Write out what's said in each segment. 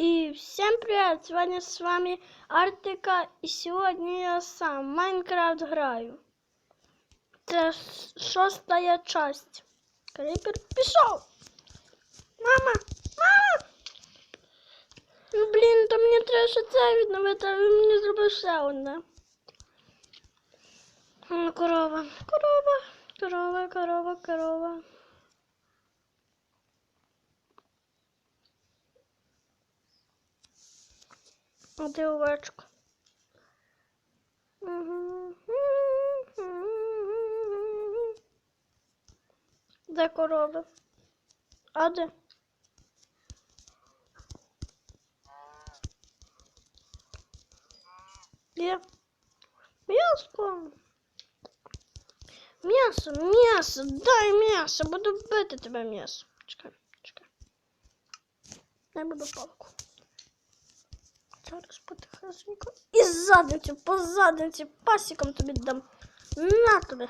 И всем привет! Сегодня с вами Артика, и сегодня я сам Майнкрафт граю. Это ш- шостая часть. Крипер пішов! Мама! Мама! Ну, блін, то мені треба ще це відновити, а він мені зробив ще. Корова, корова, корова, корова, корова. Де овечка? Де корови? А де? Є. М'ясо. М'ясо, м'ясо, дай м'ясо, буду бити тебе м'ясо. Чекай, чекай. Я буду палку. Зараз потихесенько. І задницю, по задниці, пасіком тобі дам. На тобі.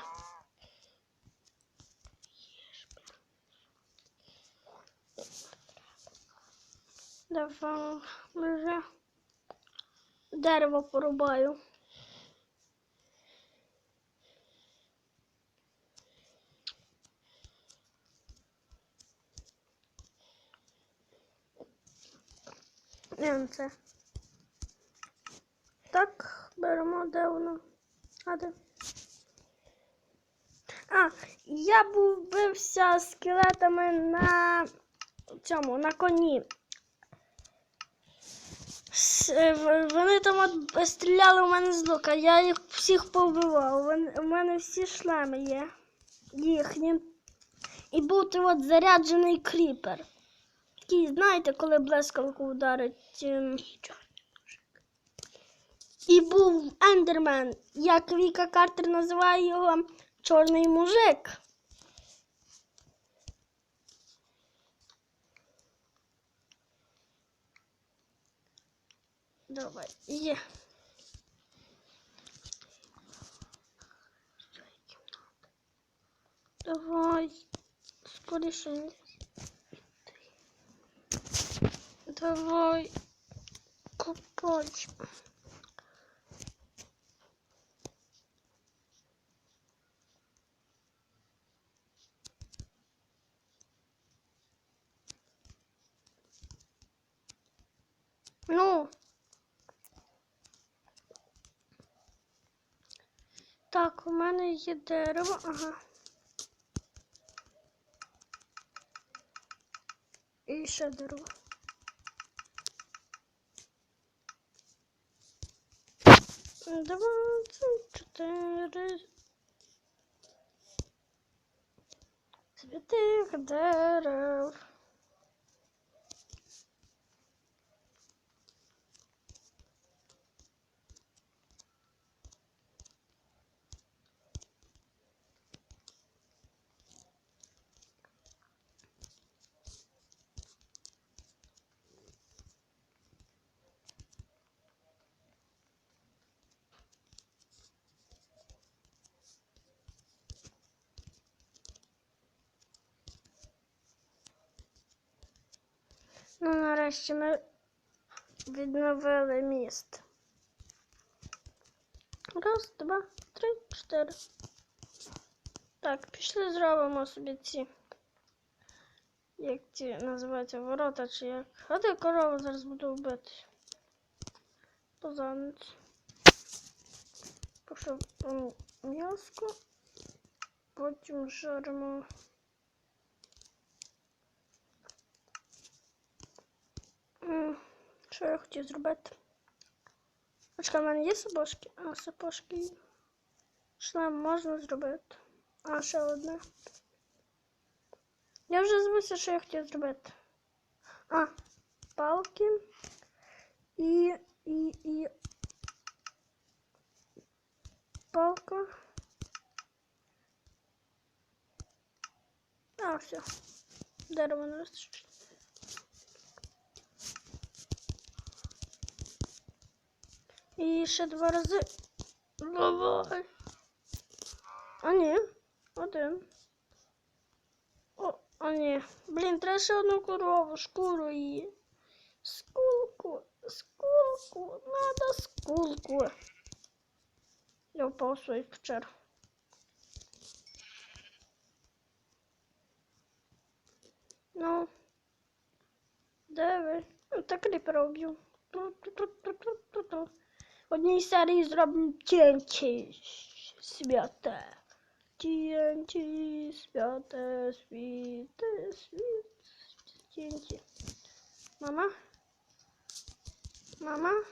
Давай вже дерево порубаю. Не, ну це. Так, беремо, де воно? А де? А, я був бився скелетами на цьому, на коні. Е, Вони там от стріляли у мене з лука, я їх всіх повбивав. Вони- У мене всі шлеми є. Їхні. І був той от заряджений кріпер. Такий, знаєте, коли блискавку ударить. І був ендермен, як Віка Картер називає його чорний мужик. Давай, є. Давай, скоріше. Давай, копай. Ну. Так, у мене є дерево, ага. І ще дерево. Двадцять чотири. Святих дерев. Ну, нарешті ми відновили міст. Раз, два, три, чотири. Так, пішли зробимо собі ці. Як ці називаються ворота чи як. А де корову зараз буду вбити. По задниці. Пішов м, м'яско. Потім жаримо. Що я хотів зробити? Очка, в мене є сапожки? А, сапожки. Шлем можна зробити. А, ще одне. Я вже забувся, що я хотів зробити. А, палки. І, і, і. Палка. А, все. Дерево не вистачить. І ще два рази. Давай. А ні, один. О, а ні. Блін, треба ще одну корову, шкуру її. Скул. Кулку. Я впав в свою. Ну. Де ви? Ну, так кріпера вб'ю. Ту-ту-ту-ту-ту-ту. Одній серії зробимо TNT святе. TNT святе, світе, світ. TNT. Мама? Мама?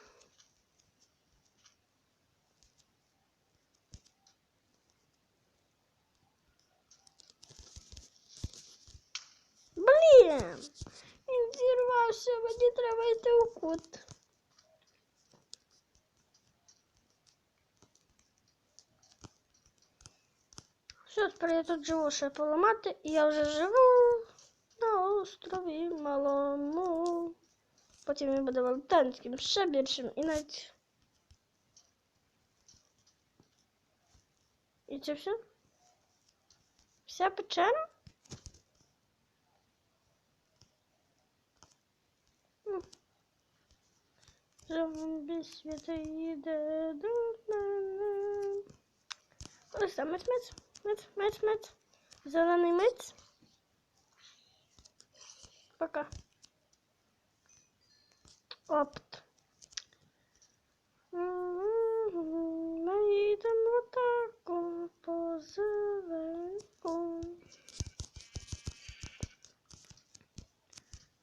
Блін! Він зірвався, мені треба йти у кут. Все, тепер я тут живу ще поламати, і я вже живу на острові малому. Потім він буде велетенським, ще більшим і навіть. І це все? Вся печера? Зомбі світа їде до мене. Ось там мець, мець, мець, мець. Зелений мець. Пока. Опт. Ми йдемо в атаку по зеленку.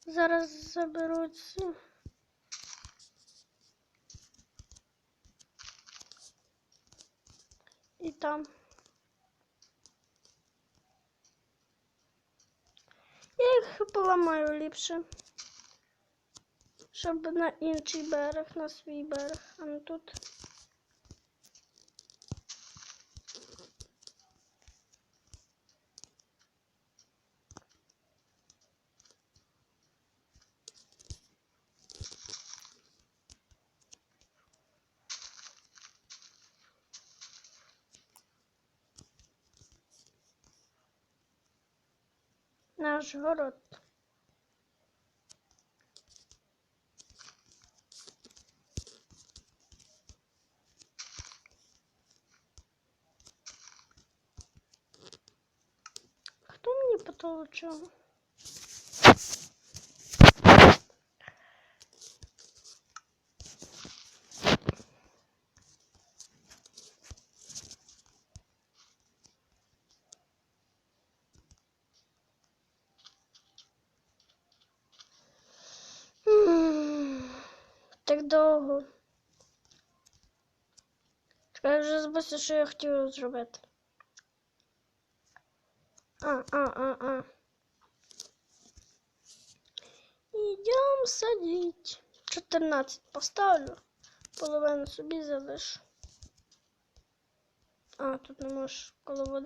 Зараз заберуть ці. І там. Я їх поламаю ліпше. Щоб на інший берег, на свій берег, а не тут. Наш город. Мені Так довго. Я вже збився, що я хотів зробити. А, а, а. Идем садить. 14 поставлю. Половину собі залишу. А, тут не можеш коло.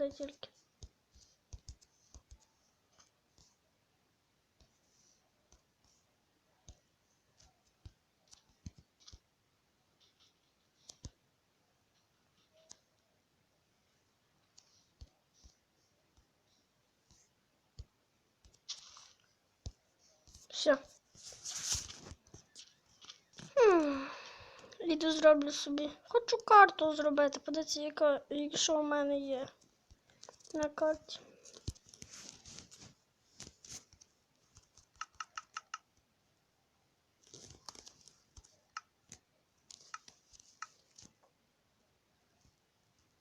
Все. Іду зроблю собі. Хочу карту зробити. Подивіться, яка, якщо у мене є на карті.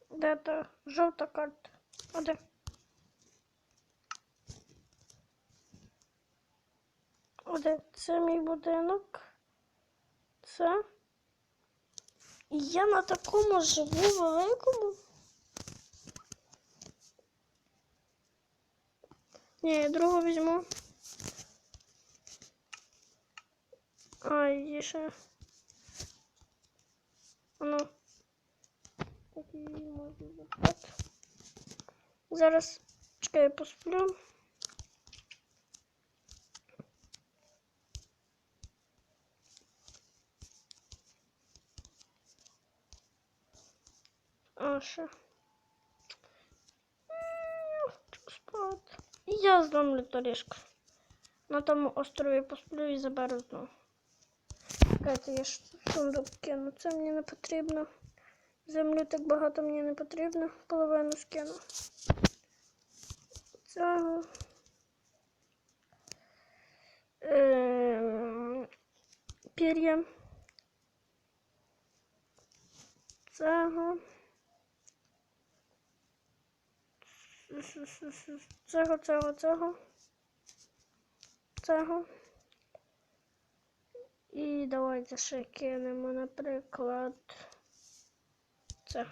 Де та жовта карта? А де? Оде, це мій будинок. Це. Я на такому живу великому. Ні, я другу візьму. А, є ще. Ну. Так її можна забрати. Зараз чекай, посплю. Спати. І я зломлю торішку. На тому острові посплю і заберу знову. Чекайте, я Сундук кину. Це мені не потрібно. Землю так багато мені не потрібно. Половину скину. Цього. Ем, Пір'я. Цього. Цього, цього, цього. Цього. І давайте ще кинемо, наприклад, цього.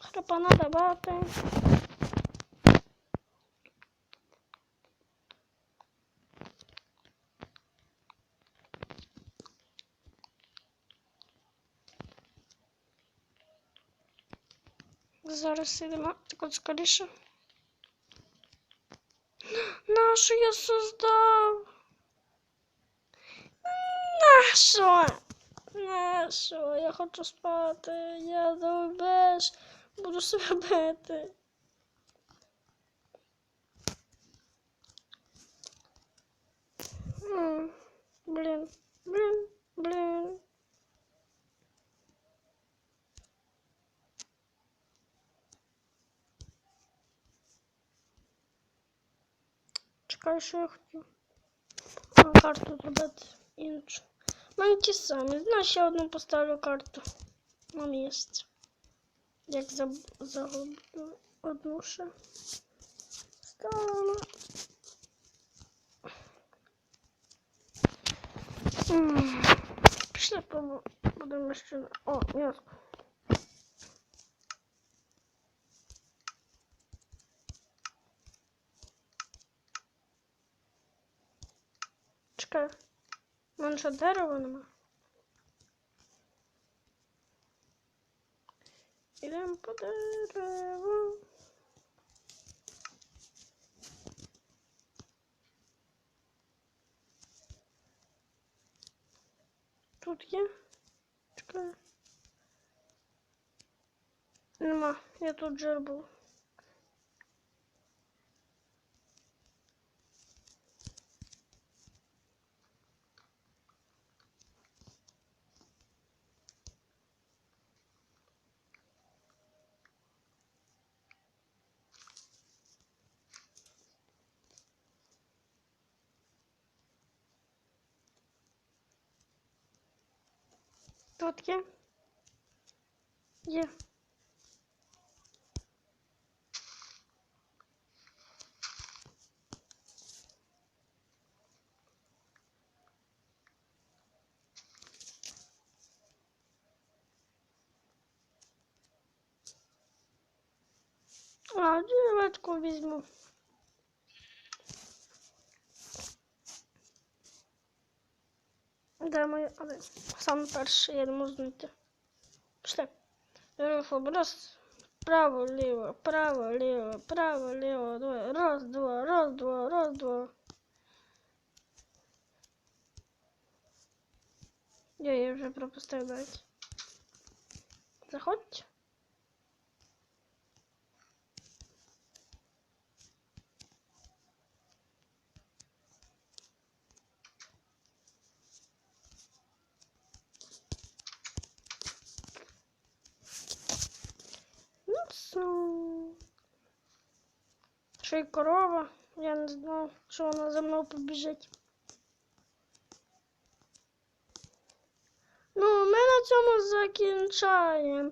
Храпана давати. Зараз ідемо так от скоріше. Нашу я создав? Нащо? Нащо? Я хочу спати. Я довбеш. Буду себе бити. М, Блін, блін, блін. Чекай, що я хотів. А, карту зробити іншу. У мене ті самі. Знаєш, ще одну поставлю карту на місце. Як загублю одну ще. Ставимо. Пішли будемо ще. О, м'ясо. У мене що дерева нема? Ідемо по. Тут є? Чекай. Нема, я тут жир був. Тут є? Є. А, дівчатку візьму. Де моя, але саме перше я не можу знайти. Пішли. Руфу, раз, право, ліво, право, ліво, право, ліво, два, раз, два, раз, два, раз, два. Я я вже пропустив навіть. Заходь. Ну, все. Ще й корова. Я не знав, що вона за мною побіжить. Ну, ми на цьому закінчаємо.